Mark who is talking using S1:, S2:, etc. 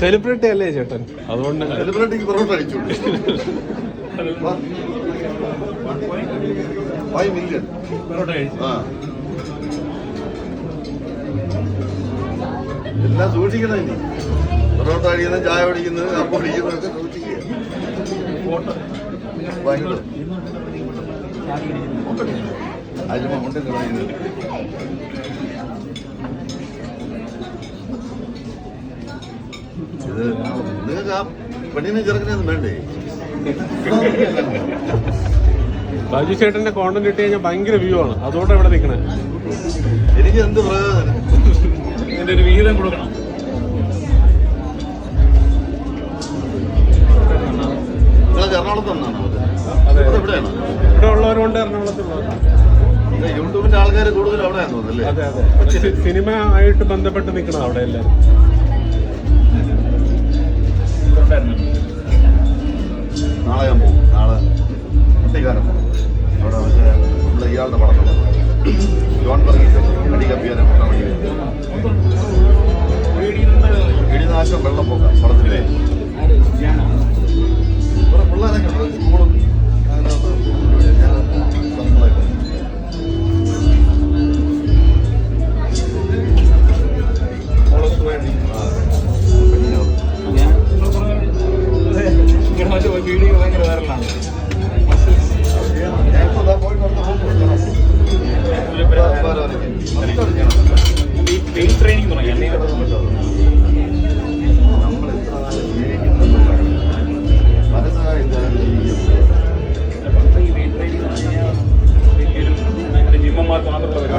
S1: Celebrity അല്ലേ ചേട്ടൻ? അതുകൊണ്ട്
S2: സെലിബ്രിറ്റിക്ക് പൊറോട്ട ഫൈവ് മില്യൺ ആ. എല്ലാം സൂക്ഷിക്കണം ഇനി. പൊറോട്ട അടിക്കുന്നത് ചായ പിടിക്കുന്നത് അപ്പം കുടിക്കുന്നതൊക്കെ സൂക്ഷിക്കുക. അജിമ കളയുന്നത് നിങ്ങൾക്ക് ആ പെണ്ണിനെ ചെറുക്കനെയൊന്നും വേണ്ടേ
S1: ബാജു ചേട്ടന്റെ കോണ്ടന്റ് ഇട്ട് കഴിഞ്ഞാൽ ഭയങ്കര വ്യൂ ആണ്. അതുകൊണ്ട് ഇവിടെ നിൽക്കണേ
S2: എനിക്ക് എന്ത് പ്രയോജനം
S3: ഇതിന്റെ ഒരു വിഹിതം കൊടുക്കണം
S2: നിങ്ങളൊക്കെ എറണാകുളത്ത് നിന്നാണോ
S1: ഇവിടെ
S2: എവിടെയാണ് ഇവിടെ
S1: ഉള്ളവരുണ്ട് എറണാകുളത്തുള്ളവർ
S2: ഇത് യൂട്യൂബിന്റെ ആൾക്കാർ കൂടുതൽ തോന്നുന്നല്ലേ
S1: അതെ സിനിമ ആയിട്ട് ബന്ധപ്പെട്ട് നിൽക്കണം അവിടെ എല്ലാവരും
S3: ഉണ്ടായിരുന്നു.
S2: നാളെ ഞാൻ നാളെ കുട്ടിക്കാരൻ അവിടെ മറ്റേ നമ്മുടെ ഇയാളുടെ പടം ജോൺ ബർഗിന്റെ അടികപ്പിയാനെ പൊട്ടാൻ വേണ്ടി ഇടിനാശം വെള്ളപ്പൊക്കം
S3: ഭയങ്കര വൈറലാണ് ഈ പെയിൻ ട്രെയിനിങ് തുടങ്ങി വലിയൊരു ജിമ്മന്മാർക്ക് മാത്രമുള്ള